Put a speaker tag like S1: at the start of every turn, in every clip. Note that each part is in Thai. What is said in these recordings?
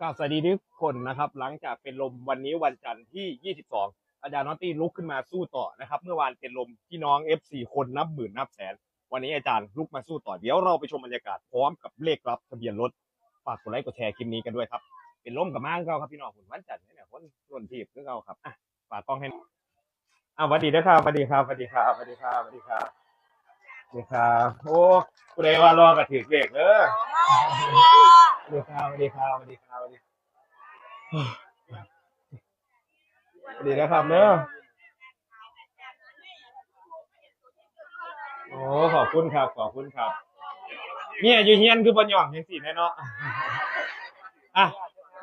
S1: กราบสวัสดีทุกคนนะครับ หลังจากเป็นลมวันนี้วันจันทร์ที่ 22 อาจารย์นอตตี้ลุกขึ้นมาสู้ต่อนะครับ เมื่อวานเป็นลมพี่น้อง F4 คนนับหมื่นนับแสน วันนี้อาจารย์ลุกมาสู้ต่อ เดี๋ยวเราไปชมบรรยากาศพร้อมกับเลขรับทะเบียนรถ ฝากกดไลค์กดแชร์คลิปนี้กันด้วยครับ เป็นลมกับมางเราครับพี่น้องคุณวันจันทร์เนี่ยคนร่วนทีบคือเราครับอะฝากกล้องให้อะสวัสดีนะครับสวัสดีครับสวัสดีครับสวัสดีครับสวัสดีครับ ดีครับโอ้ผู้ใดว่ารอกระถือเลขเด้อสวัสดีครับสวัสดีครับสวัสดีครับสวัสดีสวัสดีนะครับเนอะโอ้ขอบคุณครับขอบคุณครับ เนี่ยอยู่เฮียนคือบนหย่องยังสี่แน่เนาะอะ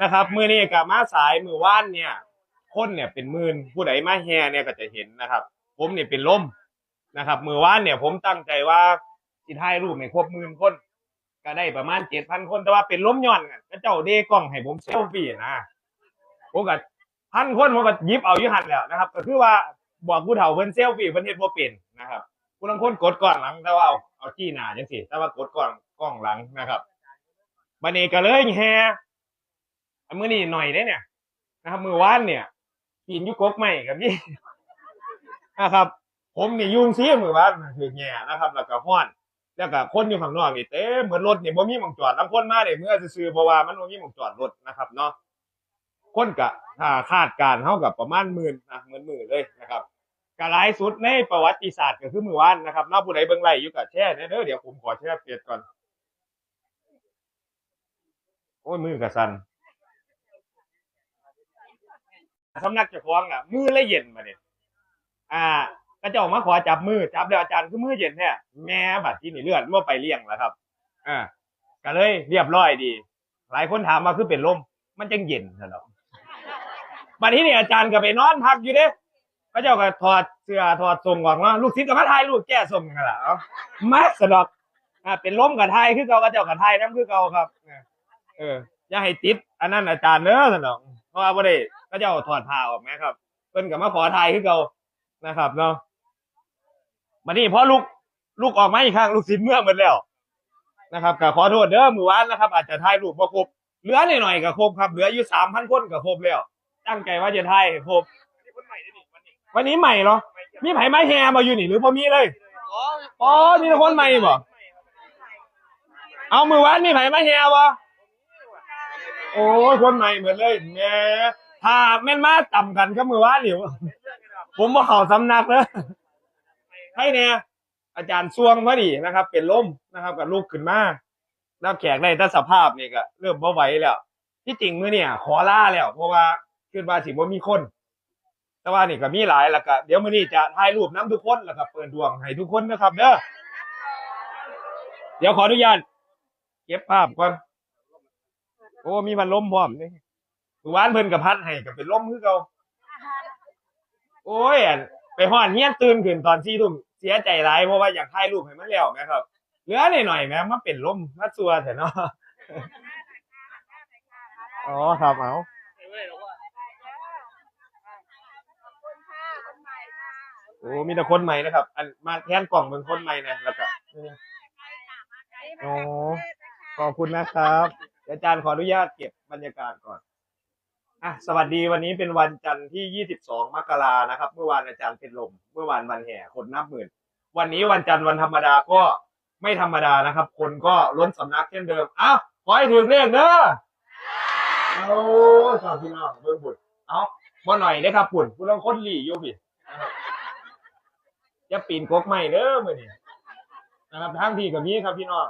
S1: นะครับ มือนี้กับมาสายมือว่านเนี่ย คนเนี่ยเป็นมื่นผู้ใดมาแห่เนี่ยก็จะเห็นนะครับ ผมเนี่ยเป็นล่ม นะครับมือว่านเนี่ยผมตั้งใจว่าสิถ่ายรูปให้ครบหมื่นคน ก็ได้ประมาณเจ็ดพันคนแต่ว่าเป็นล้มย้อนกันก็เจ้าเดกล้องให้ผมเซลฟี่นะผมก็พันคนผมก็หยิบเอายู่หันแล้วนะครับ ก็คือว่าบอกผู้เฒ่าเพิ่นเซลฟี่เพิ่นเฮ็ดบ่เป็นนะครับผู้ลางคนกดก่อนหลังแต่ว่าเอาเอาจี้หน้าจังซี่แต่ว่ากดก่อนกล้องหลังนะครับบัดนี้ก็เลยแฮอันมื้อนี้หน่อยได้เนี่ยนะครับ มือว่านเนี่ยปีนยู่กกใหม่กับนี่นะครับ ผมเนี่ยยุ่งซียมื้อวานถือแง่นะครับ แล้วก็ฮ้อน แล้วก็คนอยู่ข้างนอกนี่เต็มเหมือนรถเนี่ยบ่มีหม่องจอดลางคนมาได้เมื่อซื่อเพราะว่ามันบ่มีหม่องจอดรถนะครับเนาะคนกะถ้าคาดการณ์เท่ากับประมาณหมื่นนะหมื่นหมื่นเลยนะครับกะหลายสุดในประวัติศาสตร์ก็คือมือวานนะครับนอกผู้ใดเบิ่งไล่อยู่กับแช่เนี่ยเด้อเดี๋ยวผมขอแช่เปียดก่อน โอ้ยมือกระสันสำนักเจ้าของอะ มือละเย็นมาเนี่ยอ่า ก็เจ้ามาขอจับมือจับแล้วอาจารย์คือมือเย็นแท้แม่บัดที่นี่เลือดว่าไปเลี้ยงแล้วครับอ่าก็เลยเรียบร้อยดี หลายคนถามมาคือเป็นลม มันจังเย็นซะแล้วบัดนี้นี่อาจารย์ก็ไปนอนพักอยู่เด้พระเจ้าก็ถอดเสื้อถอดทรงก่ออกมาลูกศิษย์ก็มาถ่ายรูปแก้ทรงกันละเอามาสนอกอ่าเป็นล้มกับไทยคือเก่าพระเจ้ากับไทยน้ำคือเก่าครับเอออย่าให้ติด อันนั้นอาจารย์เน้อสนอกเพราะว่าบ่ได้พระเจ้าถอดผ้าออกไหมครับเพิ่นก็มาขอถ่ายคือเก่านะครับเนาะ บัดนี้พอลูกลูกออกมาอีกครั้งลูกศิษย์เมื่อหมดแล้วนะครับก็ขอโทษเด้อมือวานนะครับ อาจจะถ่ายรูปบ่ครบเหลือหน่อยๆก็ครบครับเหลืออยู่3,000คนก็ครบแล้ว ตั้งใจว่าจะถ่ายให้ครบวันนี้ใหม่เหรอมีไผไม้แฮมาอยู่นี่หรือพอมีเลยอ๋อมีคนใหม่บ่เอามือวานมีไผไม้แฮวะโอ้ยคนใหม่เหมือนเลยแหมถ้าแม่นมาต่ำกันก็มือวานนี่ผมบ่เขาสำนักเลย ให้เนี่ยอาจารย์ซวงพอดีนะครับ เป็นลมนะครับกับลูกขึ้นมาแล้วแขกในแต่สภาพนี่ก็เริ่มบ่ไหวแล้ว ที่จริงมื้อเนี่ย ขอลาแล้ว เพราะว่าคิดว่าสิบ่มีคน แต่ว่านี่ก็มีหลายแล้วก็เดี๋ยวมื้อนี้จะถ่ายรูปน้ำทุกคนแล้วก็เปิดดวงให้ทุกคนนะครับเด้อเดี๋ยวขออนุญาตเก็บภาพก่อนโอ้มีมันล้มพร้อมนี่หมู่บ้านเพิ่นกับพัดให้ก็เป็นล้มคือเก่าโอ้ย อันไปฮอดเฮียนตื่นขึ้นตอน4ทุ่มเสียใจหลายเพราะว่าอยากถ่ายรูปให้มันแล้วแม่ครับเหลือหน่อยๆแม่มาเป็นล้มมาซัวแท้เนาะอ๋อครับเอาโอ้มีแต่คนใหม่นะครับ อันมาแทนกล่องเป็นคนใหม่นะแล้วก็โอ้ขอบคุณนะครับอาจารย์ขออนุญาตเก็บบรรยากาศก่อน อะสวัสดีวันนี้เป็นวันจันทร์ที่ 22 มกรานะครับ เมื่อวานอาจารย์เป็นลม เมื่อวานวันแห่คนนับหมื่น วันนี้วันจันทร์วันธรรมดาก็ไม่ธรรมดานะครับ คนก็ล้นสำนักเช่นเดิมอ้าวขอให้ถึงเรื่องเด้อโอ้ชอบพี่น้องเบิ่งบุญเอ้าบ่หน่อยเด้ครับปุ่นผู้ลางคนหลีอยู่พี่จะปีนกกใหม่เด้อมื้อนี้นะครับทางพี่กับมีครับพี่น้อง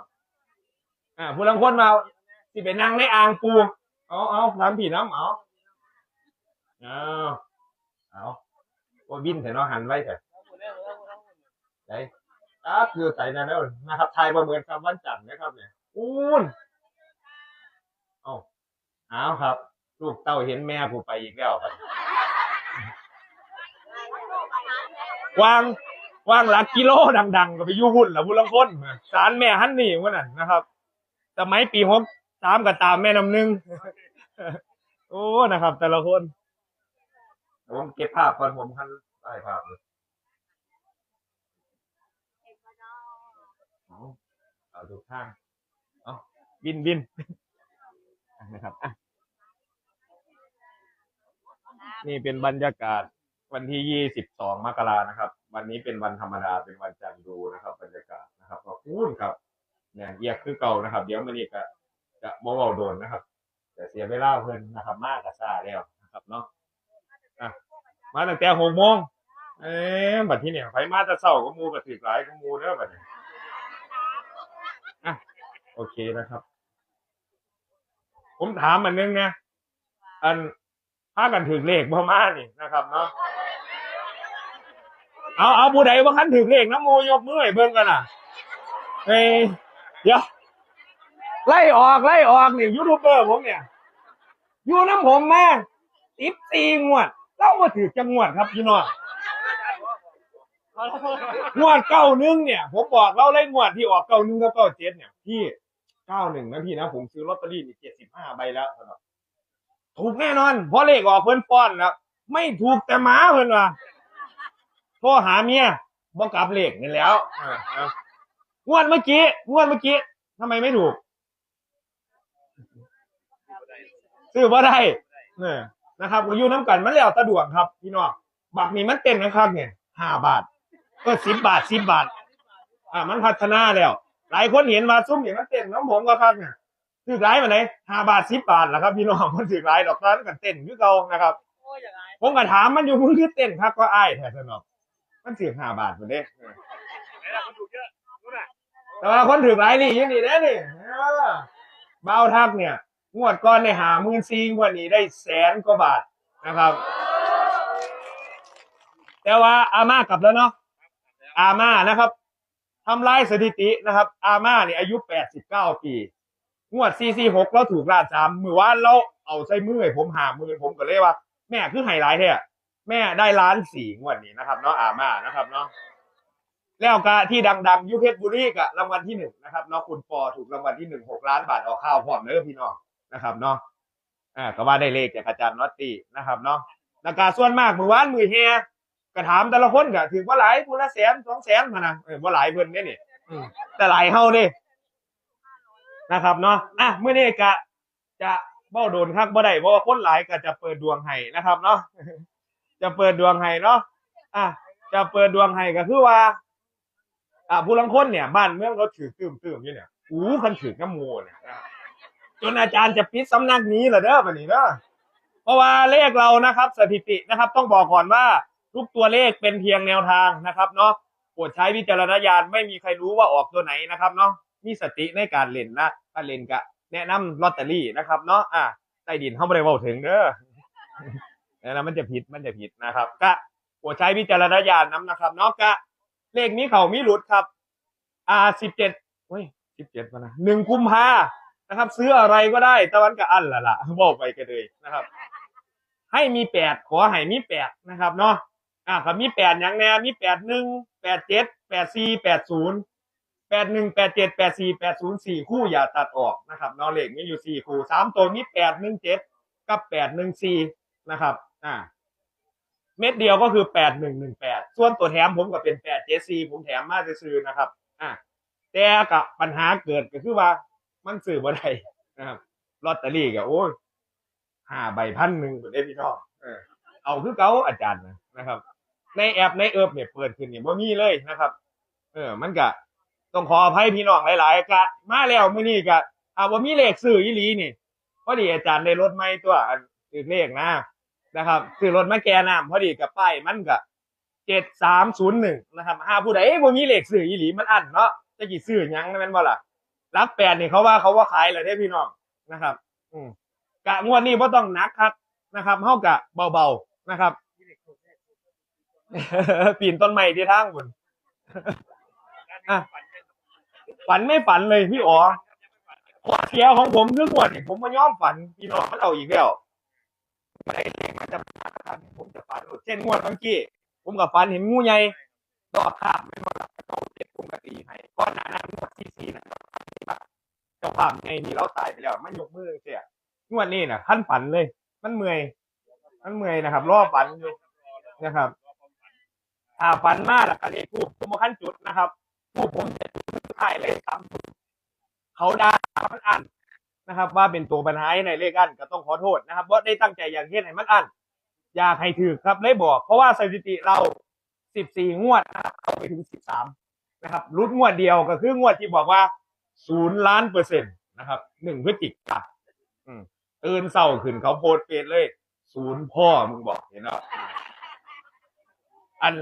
S1: อ่าผู้ลังคนมาสิไปนั่งในอ่างปูเอาเอาทางพี่น้ำเอา เอาเอาโอ้ยบินแต่เนาะหันไว้แต่ไหนอะคือใส่นั่นแล้วนะครับไทยประเมินคำวันจันทร์นะครับเนี่ยอู้นเอาเอาครับ ลูกเต้าเห็นแม่ผู้ไปอีกแล้วครับวางวางหลักกิโลดังๆ ก็ไปยู่หุ่นละพุ่นละคนสารแม่ฮันนี่วันนั้นนะครับสมัยปีหกสามก็ตามแม่น้ำหนึ่งโอ้นะครับ แต่ละคน ผมเก็บภาพก่อนผมคันได้ภาพเลยเอาเอาทุกทางเอาบินบินนะครับอะนี่เป็นบรรยากาศวันที่ยี่สิบสองมกรานะครับ วันนี้เป็นวันธรรมดาเป็นวันจันทร์ดูนะครับ บรรยากาศนะครับขอบคุณครับเนี่ยเยียกคือเก่านะครับ เดี๋ยวมันนี่ก็จะโมเวาโดนนะครับ แต่เสียเวลาเพิ่นนะครับ มากกับซาแล้วนะครับเนาะอะ มาตั้งแต่หกโมงเอ๊ะบัดที่เนี่ยไฟมาแตะเศร้าก็มูกับถือหลายก็มูเด้อบัดนี้อะโอเคนะครับ ผมถามมันนึงนะอันพากันถึงเลขบ่มานี่นะครับเนาะเอาเอาผู้ใดว่าคันถึงเลขน้ำโมยกมือให้เบิ่งกันน่ะเอ้ยเดี๋ยวไล่ออกไล่ออกนี่ยูทูบเบอร์ผมเนี่ย อยู่น้ำผมมาสิบสี่งวด เล่าว่าถือจังงวดครับพี่น้องงวดเก้าหนึ่งเนี่ย ผมบอกเล่าเล่งวดที่ออกเก้าหนึ่งกับเก้าเจ็ดเนี่ยพี่เก้าหนึ่งนะพี่นะผมซื้อลอตเตอรี่นี่เจ็ดสิบห้าใบแล้วถูกแน่นอนเพราะเลขออกเพิ่นฟ้อนแล้วไม่ถูกแต่หมาเพิ่นว่าโทรหาเมียบ่กลับเลขนี่แล้วอ่าอ่างวดเมื่อกี้งวดเมื่อกี้ทำไมไม่ถูกซื้อบ่ได้เนี่ย นะครับอยู่น้ำกันมันแล้วแตะดวงครับพี่น้องบักนี้มันเต้นนะครับเนี่ยห้าบาทก็สิบบาทสิบบาท อ่า มันพัฒนาแล้ว หลายคนเห็นมาซุ้มเห็นมันเต้นน้ำผมก็ครับเนี่ยถือร้ายมาไหนห้าบาทสิบบาทแหละครับ พี่น้องมันถือร้ายดอกตอนกันเต้นคือเก่านะครับ
S2: โอ้ยอย่างไร
S1: ผมก็ถามมันอยู่มึงคือเต้นครับก็อ้ายแท้สนอกมันถือห้าบาทหมดเด้
S2: ไหนล่ะคนถูกเยอะรู้น่ะ
S1: แต่ว่าคนถือร้ายนี่อยังนี่ได้นี่เออเบาทักเนี่ย งวดก่อนในหามื่นซีงวดนี้ได้แสนกว่าบาทนะครับ แต่ว่าอาม่ากลับแล้วเนาะอาม่านะครับทำลายสถิตินะครับ อาม่าเนี่ยอายุแปดสิบเก้าปี งวดซีซีหกเราถูกลานสามมือว่านเราเอาใส่มือให้ผมหามือผมก็เลยว่า แม่คือไฮไลท์แท้แม่ได้ล้านสี่งวดนี้นะครับเนาะอาม่านะครับเนาะแล้วก็ที่ดังๆอยูเพชรบุรีกับรางวัลที่หนึ่งนะครับเนาะคุณปอถูกรางวัลที่หนึ่งหกล้านบาทออกข้าวพร้อมเด้อพี่น้อง นะครับเนาะอ่าก็ว่าได้เลขจากอาจารย์นอตตี้นะครับเนาะแล้วก็ส่วนมากมือวานมือเฮียก็ถามแต่ละคนก็ถือว่าหลายคนละแสนสองแสนมานะเออว่าหลายเพิ่นเนี่ยนี่แต่หลายเฮาเด้นะครับเนาะอะเมื่อนี้กะจะเบ้าโดนคักบ่ได้เพราะว่าคนหลายก็จะเปิดดวงให้นะครับ เนาะจะเปิดดวงให้เนาะอะจะเปิดดวงให้ก็คือว่า อ่าผู้ลังคนเนี่ย บ้านเมืองเขาถือตื่มตื่มๆอยู่เนี่ยอู้คันถือน้ำโมเนี่ย จนอาจารย์จะปิดสำนักนี้เหรอเด้อบัดนี้เด้อเพราะว่าเลขเรานะครับ สถิตินะครับ ต้องบอกก่อนว่าทุกตัวเลขเป็นเพียงแนวทางนะครับเนาะโปรดใช้วิจารณญาณไม่มีใครรู้ว่าออกตัวไหนนะครับเนาะมีสติในการเล่นนะการเล่นกะแนะนำลอตเตอรี่นะครับเนาะอ่าใต้ดินเขาไม่ได้บอกถึงเด้อนะมันจะผิดมันจะผิดนะครับ ก็โปรดใช้วิจารณญาณน้ำนะครับเนาะกะเลขนี้เขามีหลุดครับ อ่าสิบเจ็ดเฮ้ยสิบเจ็ดมานะหนึ่งกุมภา นะครับ ซื้ออะไรก็ได้ตะวันกับอันละล่ะบอกไปกันเลยนะครับ ให้มีแปดขอให้มีแปดนะครับเนาะอ่าครับมีแปดอย่างแน่มีแปดหนึ่งแปดเจ็ดแปดสี่แปดศูนย์แปดหนึ่งแปดเจ็ดแปดสี่แปดศูนย์สี่คู่อย่าตัดออกนะครับนอเลขมีอยู่สี่คู่สามตัวมีแปดหนึ่งเจ็ดกับแปดหนึ่งสี่นะครับ อ่า เม็ดเดียวก็คือแปดหนึ่งหนึ่งแปดส่วนตัวแถมผมก็เป็นแปดเจ็ดสี่ผมแถมมาซื้อนะครับ อ่าแต่กับปัญหาเกิดก็คือว่า มันซื้อบ่ได้นะครับลอตเตอรี่ก็โอ้ยห้าใบพันหนึ่งได้พี่น้องเออเอาคือเก้าอาจารย์นะนะครับ ในแอปในเอิบเนี่ยเปิดขึ้นเนี่ยบ่มีเลยนะครับ เออ มันก็ต้องขออภัยพี่น้องหลายๆกะมาแล้วมื้อนี้กะอาว่ามีเลขซื้ออีหลีนี่พอดีอาจารย์ได้รถใหม่ตัวอันซื้อเลขนะนะครับซื้อรถมาแกน้ำพอดีกับป้ายมันก็7301นย์หนึ่งนะครับหาผู้ใดบ่มีเลขซื้ออีหลีมันอันเนาะจะกี่ซื้อยังแม่นบ่ล่ะ รักแปดนี่เขาว่าเขาว่าขายแล้วเด้พี่น้องนะครับ อืมกะงวดนี้บ่ต้องหนักครับนะครับเฮากะเบาๆนะครับ ปีนต้นไม้ที่ทางพุ่นอะฝันไม่ฝันเลยพี่อ๋อข้อเสียของผมคือก่อนนี่ผมมาย้อมฝันพี่น้องมันเอาอีกแล้วไม่ได้เลขมันจะมาครับผมจะฝันเช่นงวดเมื่อกี้ผมกับฝันเห็นงูใหญ่ดอกข้ามไม่มาเขาเจ็บผมก็ตีให้ก้อนหนานั้นงวดที่สี่นะ เจ้าภาพไงนี่เราตายไปแล้วมันยกมือเสียงวดนี้นะขั้นฝันเลย มันเมื่อย มันเมื่อยนะครับ รอฝันอยู่นะครับถ้าฝันมากแล้วก็เลขคู่ผมมาขั้นจุดนะครับผู้ผมจะจุดท้ายเลยครับเขาด่ามันอันนะครับ ว่าเป็นตัวปัญหาในเลขอันก็ต้องขอโทษนะครับว่าได้ตั้งใจอย่างเฮ็ดให้มันอันอยากให้ถือครับเลยบอก เพราะว่าสถิติเราสิบสี่งวดนะครับเอาไปถึงสิบสามนะครับรุดงวดเดียวก็คืองวดที่บอกว่า ศูนย์ล้านเปอร์เซ็นต์นะครับหนึ่งพฤศจิกาอืมตื่นเศร้าขึ้นเขาโพสเฟซเลย ศูนย์พ่อมึงบอกเห็นเนาะอัน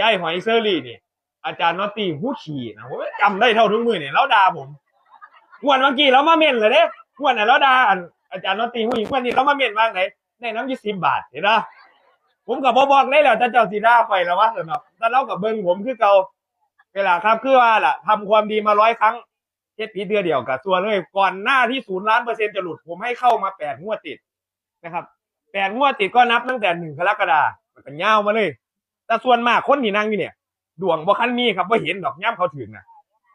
S1: ยายหอยเซอรี่นี่ อาจารย์นอตตี้หูขี่นะผมจำได้เท่าทุกมือเนี่ยแล้วด่าผมงวดเมื่อกี้เรามาเม่นเลยเด้งวดไหนแล้วด่าอันอาจารย์นอตตี้หูขี่งวดนี้เรามาเม่นว่างไหนได้น้ำยี่สิบบาทเห็นปะผมกับบอกได้แล้วแต่เจ้าสีด่าไปแล้ววะเนาะแต่เรากับเบิ้งผมคือเก่าเวลาครับคือว่าล่ะทำความดีมาร้อยครั้ง เจ็ดปีเดือเดียวกับตัวเลยก่อนหน้าที่ศูนย์ล้านเปอร์เซ็นต์จะหลุดผมให้เข้ามาแปดงวดติดนะครับแปดงวดติดก็นับตั้งแต่หนึ่งกรกฎาคมมันเป็นยาวมาเลย แต่ส่วนมากคนที่นั่งอยู่เนี่ย ดวงบ่คันมีครับบ่เห็นดอกย่ำเขาถึงนะ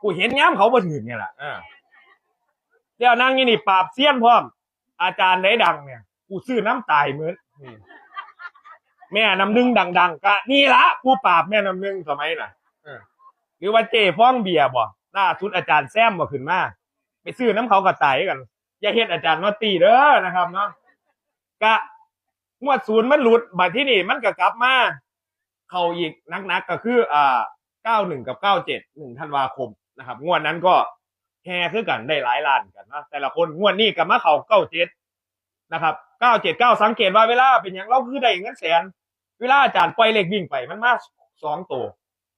S1: กูเห็นย่ำเขาบ่ถึงเนี่ยแหละเออเดี๋ยวนั่งอยู่นี่ปราบเซียนพร้อม อาจารย์ไหนดังเนี่ยกูซื้อน้ำตายเหมือนแม่น้ำหนึ่งดัง ๆก็นี่ละกูปราบแม่น้ำหนึ่งสมัยน่ะหรือว่าเจฟ้องเบียร์บ่ ล่าสุดอาจารย์แซมบ่ขึ้นมา ไปซื้อน้ำเขาก็ตายกัน อย่าเฮ็ดอาจารย์นอตีเด้อนะครับเนาะกะงวดศูนย์มันหลุดบัดที่นี่มันก็กลับมา เข้าอีกนักๆก็คืออ่าเก้าหนึ่งกับเก้าเจ็ดหนึ่งธันวาคมนะครับ งวดนั้นก็แฮคือกันได้หลายล้านกันนะแต่ละคนงวดนี้กับมาเขาเก้าเจ็ดนะครับเก้าเจ็ดเก้าสังเกตว่าเวลาเป็นอย่างเราคือได้เงินแสน เวลาอาจารย์ปล่อยเลขวิ่งไปมันมาสองตัว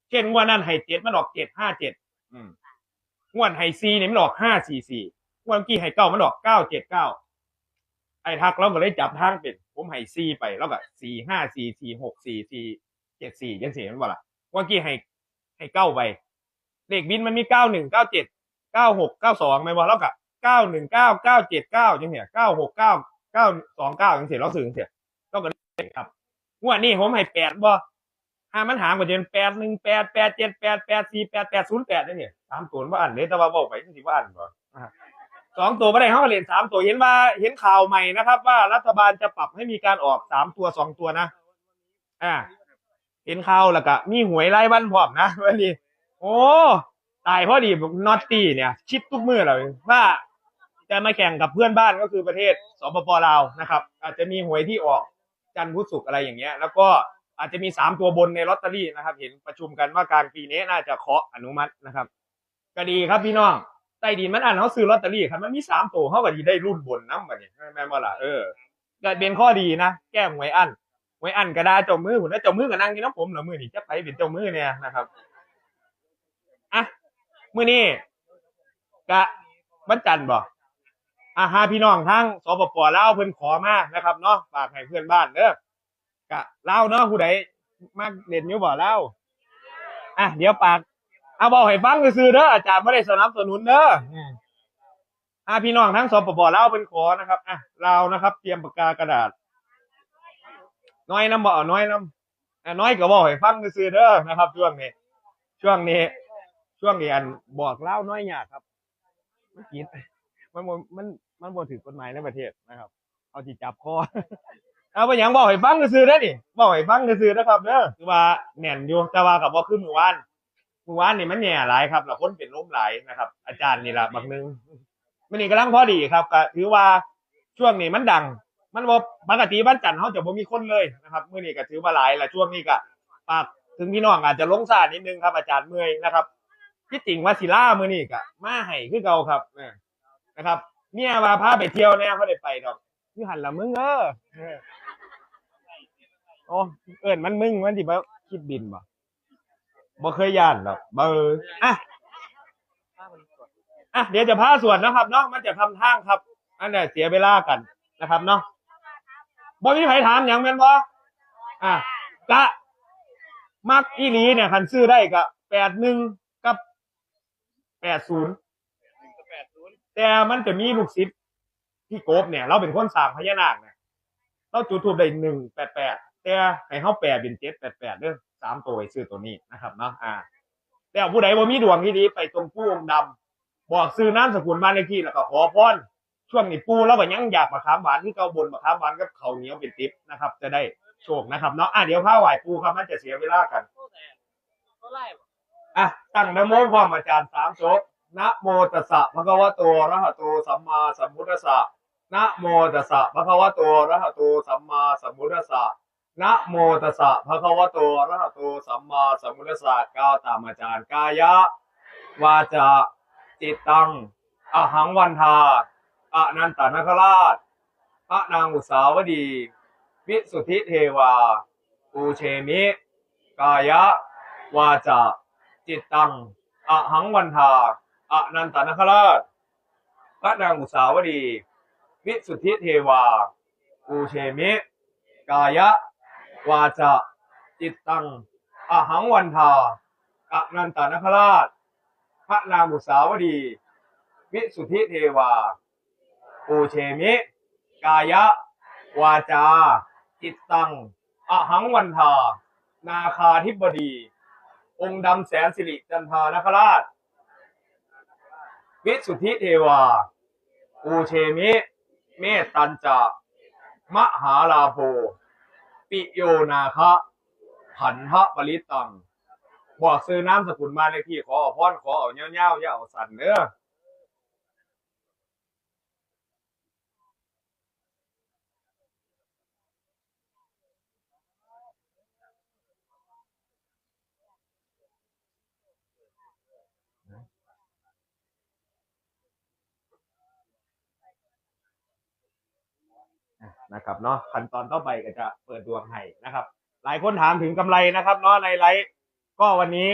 S1: เช่นงวดนั้นให้เจ็ดมันออกเจ็ดห้าเจ็ดอืม งวดให้ซีเนี่ยมันออกห้าสี่สี่งวดเมื่อกี้ให้เก้ามันออกเก้าเจ็ดเก้าไอ้ทักเราก็เลยจับทางเป็นผมให้ซีไปแล้วก็สี่ห้าสี่สี่หกสี่สี่เจ็ดสี่ยังสี่มันบ่ละเมื่อกี้ให้ให้เก้าไปเลขบินมันมีเก้าหนึ่งเก้าเจ็ดเก้าหกเก้าสองไม่บอกแล้วกับเก้าหนึ่งเก้าเก้าเจ็ดเก้าจังเสียเก้าหกเก้าเก้าสองเก้าจังเสียเราสื่อจังเสียก็กันครับงวดนี้ผมให้แปดบ่ ห้ามันหางกว่าเดือนแปดหนึ่งแปดแปดเจ็ดแปดแปดสี่แปดแปดศูนย์แปดนี่เนี่ยสามตัวว่าอันเลยแต่ว่าบอกไปที่สิว่าอันก่อนสองตัวไม่ได้เขาก็เรียนสามตัวเห็นว่าเห็นข่าวใหม่นะครับ ว่ารัฐบาลจะปรับให้มีการออกสามตัวสองตัวนะอ่าเห็นข่าวแล้วก็มีหวยรายวันพร้อมนะวันนี้โอ้ตายพอดีนอตตี้เนี่ย ชิดทุกมือเลยว่าจะมาแข่งกับเพื่อนบ้านก็คือประเทศสปปลาวนะครับ อาจจะมีหวยที่ออกจันทร์พุธศุกร์อะไรอย่างเงี้ย แล้วก็ อาจจะมีสามตัวบนในลอตเตอรี่นะครับ เห็นประชุมกันว่ากลางปีนี้น่าจะเคาะอนุมัตินะครับ ก็ดีครับพี่น้องใต้ดินมันอ่านเขาซื้อลอตเตอรี่ครับมันมีสามตัวเขาก็ดีได้รุ่นบนน้ำแบบนี้แม่นบ่ล่ะเออก็เป็นข้อดีนะแก้หวยอันไว้อันกระดาจ้ามือผมนะจ้ามือกับนางกินน้ำผมเหรอมือนี่จะไปเป็นจ้ามือเนี่ยนะครับอะมือนี่กะวันจันทร์บ่อะหาพี่น้องทั้งสปปลาวเพิ่นขอมานะครับเนาะฝากให้เพื่อนบ้านเด้อ กะเล่าวเนาะผู้ใดมาเล่นอยู่บ่เล่าวอะเดี๋ยวปากเอาบอกให้ฟังซื่อๆเด้ออาจารย์ไม่ได้สนับสนุนเด้ออืมอะพี่น้องทั้งสปปลาวเพิ่นขอนะครับอะลาวนะครับ เตรียมปากกากระดาษ น้อยน้ำบ่เอาน้อยน้ำอะน้อยก็บอกให้ฟังซื่อๆเด้อนะครับ ช่วงนี้ ช่วงนี้ ช่วงนี้อันบอกเล่าน้อยยากครับมันผิดมันบ่มันมันบ่ถือกฎหมายในประเทศนะครับ เอาจิจับคอ เอาไปหยังบอกให้ฟังซื่อๆเด้อนี่บอกให้ฟังซื่อนะครับเด้อคือว่าแน่นอยู่แต่ว่ากับว่าขึ้นมือวานมือวานนี่มันแย่หลายครับแล้วคนเป็นล้มหลายนะครับ อาจารย์นี่ละบางนึงมันนี่กำลังพอดีครับก็ถือว่าช่วงนี้มันดัง มันบ่ปกติบ้านจันทร์เขาจะบ่มีคนเลยนะครับมื้อนี้ก็ถือว่าหลายละช่วงนี้ก็ฝากถึงพี่น้องอาจจะลงซ่านิดนึงครับอาจารย์เมื่อยนะครับที่จริงว่าศิลามื้อนี้ก็มาให้คือเก่าครับเออนะครับเมียว่าพาไปเที่ยวแน่เขาได้ไปดอกคือหันละมึงเออ ออโอ้เอิ้นมันมึงมันสิบ่คิดบินบ่บ่เคยย่านดอกเบอร์อะอะเดี๋ยวจะพาสวดนะครับเนาะมันจะทำทางครับ อันนี้เสียเวลากันนะครับเนาะบ่มีใครถามอย่างแม่นบ่อะกะมักอีหลีเนี่ยคันซื้อได้ก็แปดหนึ่งกับแปดศูนย์แต่มันจะมีลูกศิษย์ที่โกบเนี่ย เราเป็นคนสร้างพญานาคเนี่ยเราจุดทูบได้หนึ่งแปดแปด แต่ให้เขาแปดเป็นเจ็ดแปดแปดเด้อสามตัวไว้ซื้อตัวนี้นะครับเนาะอ่าแต่ผู้ใดบ่มีดวงที่ดีไปตรงผู้องค์ดำบอกซื้อนามสกุลบ้านเลขที่แล้วก็ขอพรช่วงนี้ปูแล้วก็ยังอยากมาขามหวานที่เกาบนมาขามหวานกับเขาเหนียวเป็นติ๊บนะครับ จะได้โชคนะครับเนาะอะเดี๋ยวผ้าไหวปูครับมันจะเสียเวลากันอะตั้งนะโมพร้อมอาจารย์สามโชคนะโมตัสสะภะคะวะโตระหะโตสัมมาสัมพุทธัสสะนะโมตัสสะภะคะวะโตระหะโตสัมมาสัมพุทธัสสะ นะโมตัสสะภะคะวะโตอะระหะโตสัมมาสัมพุทธัสสะก้าวตามอาจารย์กายะ วาจาจิตตังอหังวันทาอนันตนาคราชพระนางอุสาวดี วิสุทธิเทวาปูเชมิ กายะวาจาจิตตังอหังวันทาอนันตนาคราชพระนางอุสาวดีวิสุทธิเทวาปูเชมิกายะ วาจาจิตตังอหังวันทาอนันตานคราช พระนางอุสาวดี วิสุทธิเทวา ปูเชมิ กายะ วาจา จิตตังอหังวันทา นาคาธิบดี องค์ดำแสนสิริจันทานคราช วิสุทธิเทวา ปูเชมิ เมตตัญจะมหาลาโภ ปิโยนาคะผันทะปริตังบอกซื้อน้ำสกุลมาเลขที่ขอเอาพรขอเอาเงี้ยวๆอย่าเอาสันเด้อ นะครับเนาะขั้นตอนต่อไปก็จะเปิดดวงให้นะครับ หลายคนถามถึงกำไรนะครับเนาะในไลฟ์ก็วันนี้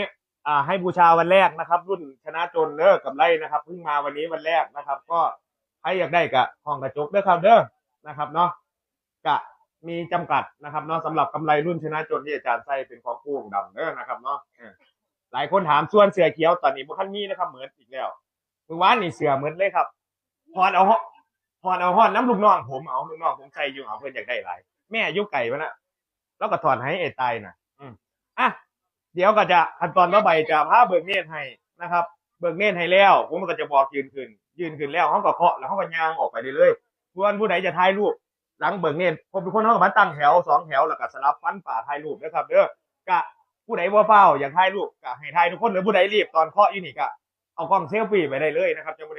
S1: อ่าให้บูชาวันแรกนะครับ รุ่นชนะจนเด้อกำไรนะครับเพิ่งมาวันนี้วันแรกนะครับ ก็ใครอยากได้กะห้องกระจกเด้อครับเด้อนะครับเนาะกะมีจำกัดนะครับเนาะสำหรับกำไรรุ่นชนะจนที่อาจารย์ใส่เป็นของกู้ของดำเด้อนะครับเนาะหลายคนถามส่วนเสือเขียวตอนนี้บุคันนี้นะครับ เหมือนอีกแล้วเมื่อวานนี่เสือเหมือนเลยครับพอนเอา พอนเอาหอนน้ำลูกน้องผมเอาลูกน้องผมใส่อยู่เอาเพื่อนอยากได้หลายแม่อยุไก่วะนะแล้วก็ถอนให้ไอ้ตายนะอืมอะเดี๋ยวก็จะขั้นตอนต่อไปจะพาเบิกเนตรให้นะครับ เบิกเนตรให้แล้ว ผมก็จะบอกยืนขึ้น ยืนขึ้นแล้วเขาก็เคาะแล้วเขาก็ย่างออกไปเรื่อยๆส่วนผู้ใดจะถ่ายรูปหลังเบิกเนตรผมเป็นคนเขาก็มาตั้งแถวสองแถวแล้วก็สลับฟันป่าถ่ายรูปนะครับเด้อกะผู้ใดว่าเฝ้าอยากถ่ายรูปกะให้ถ่ายทุกคนหรือผู้ใดรีบตอนเคาะอยู่นี่กะเอากล้องเซลฟี่ไปได้เลยนะครับจะไม่ได้